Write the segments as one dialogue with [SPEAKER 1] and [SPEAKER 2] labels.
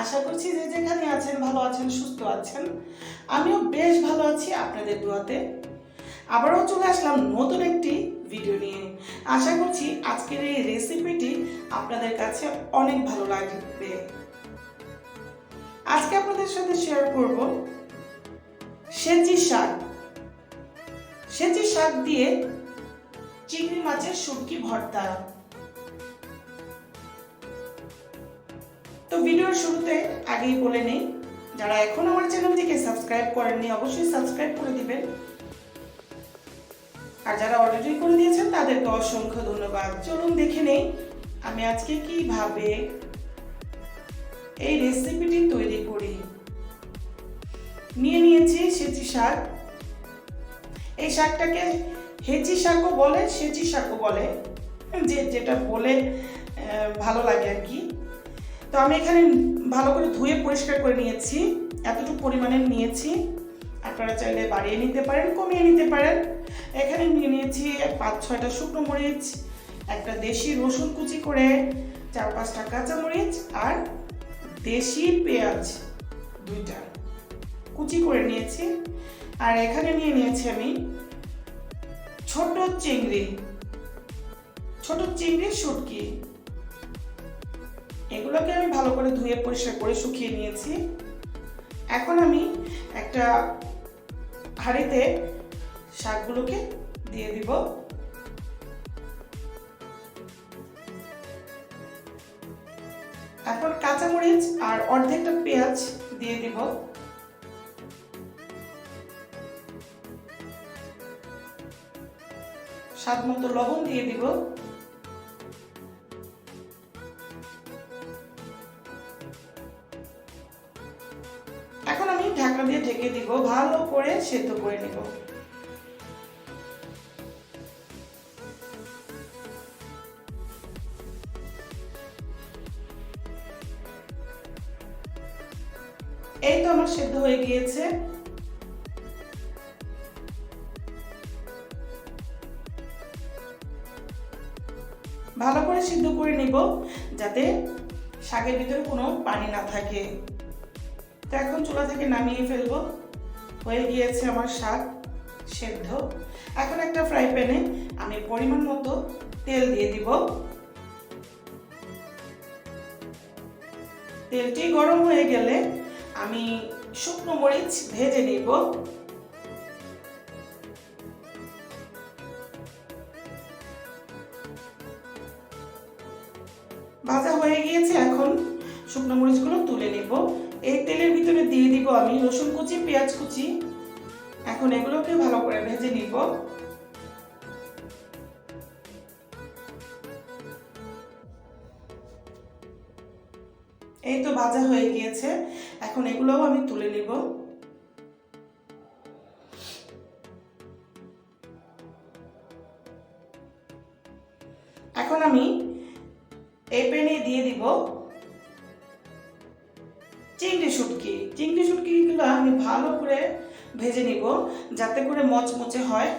[SPEAKER 1] আশা করছি যে যেখানে আছেন, ভালো আছেন, সুস্থ আছেন। আমিও বেশ ভালো আছি আপনাদের দোয়াতে। আবারও চলে আসলাম নতুন একটি ভিডিও নিয়ে। আশা করছি আজকের এই রেসিপিটি আপনাদের কাছে অনেক ভালো লাগবে। আজকে আপনাদের সাথে শেয়ার করব সেচি শাক। সেচি শাক দিয়ে চিংড়ি মাছের শুটকি ভর্তা। ভিডিওর শুরুতে আগেই বলে নেই, যারা এখন আমার চ্যানেলটিকে সাবস্ক্রাইব করেননি, অবশ্যই সাবস্ক্রাইব করে দিবেন। আর যারা অলরেডি করে দিয়েছেন তাদেরকে অসংখ্য ধন্যবাদ। চলুন দেখে নেই, আমি আজকে কীভাবে এই রেসিপিটি তৈরি করি। নিয়ে নিয়েছি সেচি শাক। এই শাকটাকে হেচি শাকও বলে, সেচি শাকও বলে। যে, যেটা বলে ভালো লাগে আর কি। তো আমি এখানে ভালো করে ধুয়ে পরিষ্কার করে নিয়েছি। এতটুকু পরিমাণে নিয়েছি। আপনারা চাইলে বাড়িয়ে নিতে পারেন, কমিয়ে নিতে পারেন। এখানে নিয়ে নিয়েছি পাঁচ ছয়টা শুকনো মরিচ, একটা দেশি রসুন কুচি করে, চার পাঁচটা কাঁচা মরিচ আর দেশি পেঁয়াজ দুইটা কুচি করে নিয়েছি। আর এখানে নিয়ে নিয়েছি আমি ছোট চিংড়ি, ছোট চিংড়ির শুটকি। এগুলোকে আমি ভালো করে ধুয়ে পরিষ্কার করে শুকিয়ে নিয়েছি। এখন আমি একটা হাঁড়িতে শাকগুলোকে দিয়ে দিব। এখন কাঁচামরিচ আর অর্ধেকটা পেঁয়াজ দিয়ে দিব। স্বাদ মতো লবণ দিয়ে দিব। ঢাকনা দিয়ে ঢেকে দিব, ভালো করে সেদ্ধ করে নেব। এই তো আমার সেদ্ধ হয়ে গিয়েছে। ভালো করে সিদ্ধ করে নিব, যাতে শাকের ভিতরে কোনো পানি না থাকে। তো এখন চুলা থেকে নামিয়ে ফেলব। হয়ে গিয়েছে আমার শাক সেদ্ধ। এখন একটা ফ্রাই প্যানে আমি পরিমাণ মতো তেল দিয়ে দিব। তেলটি গরম হয়ে গেলে আমি শুকনো মরিচ ভেজে নিব। শুকনো মরিচগুলো তুলে নিব। এই তেলের ভিতরে দিয়ে দিব আমি রসুন কুচি, পেঁয়াজ কুচি। এখন এগুলোকে ভালো করে ভেজে নিব। এই তো ভাজা হয়ে গিয়েছে। এখন এগুলোও আমি তুলে নিব। এখন আমি এই প্যানে দিয়ে দিব চিংড়ি শুটকি। চিংড়ি শুটকিগুলো আমি ভালো করে ভেজে নিব যাতে করে মচমচে হয়।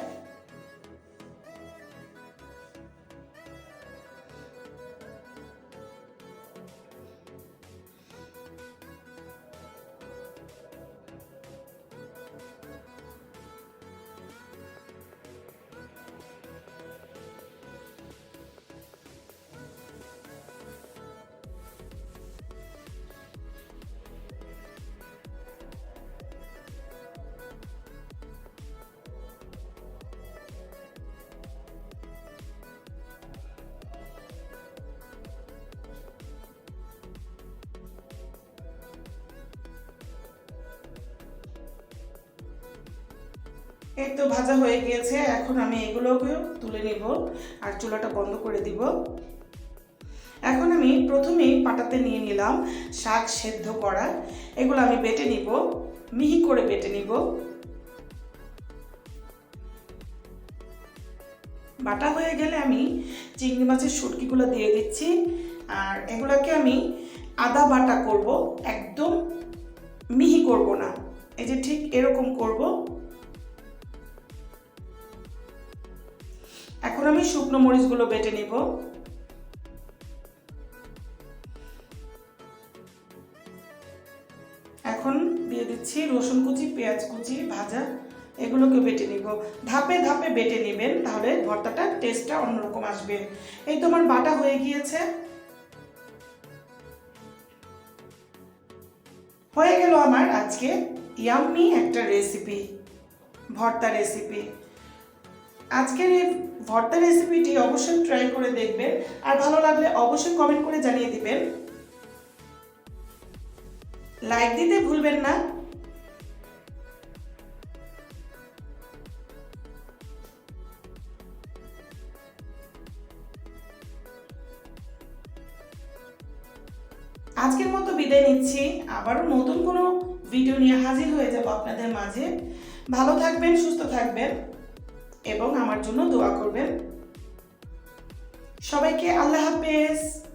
[SPEAKER 1] এই তো ভাজা হয়ে গিয়েছে, এখন আমি এগুলোকেও তুলে নিব আর চুলাটা বন্ধ করে দিব। এখন আমি প্রথমেই পাটাতে নিয়ে নিলাম শাক সেদ্ধ করা। এগুলো আমি বেটে নিব, মিহি করে বেটে নিব। বাটা হয়ে গেলে আমি চিংড়ি মাছের শুটকিগুলো দিয়ে দিচ্ছি আর এগুলোকে আমি আদা বাটা করব, একদম মিহি করব না। এই যে ঠিক এরকম করব। এখন আমি শুকনো মরিচগুলো বেটে নিব। এখন দিয়ে দিচ্ছি রসুন কুচি, পেঁয়াজ কুচি, ভাজা, এগুলোকে বেটে নিব। ধাপে ধাপে বেটে নেবেন, তাহলে ভর্তাটা টেস্টটা অন্যরকম আসবে। এই তোমার বাটা হয়ে গিয়েছে। হয়ে গেল আমার আজকে ইয়াম্মি একটা রেসিপি ভর্তা রেসিপি আজকের এই ভর্তা রেসিপিটি অবশ্যই ট্রাই করে দেখবেন। আর ভালো লাগলে অবশ্যই কমেন্ট করে জানিয়ে দিবেন। লাইক দিতে ভুলবেন না। আজকের মতো বিদায় নিচ্ছি। আবারও নতুন কোনো ভিডিও নিয়ে হাজির হয়ে যাব আপনাদের মাঝে। ভালো থাকবেন, সুস্থ থাকবেন। এবং আমার জন্য দোয়া করবেন। সবাইকে আল্লাহ হাফেজ।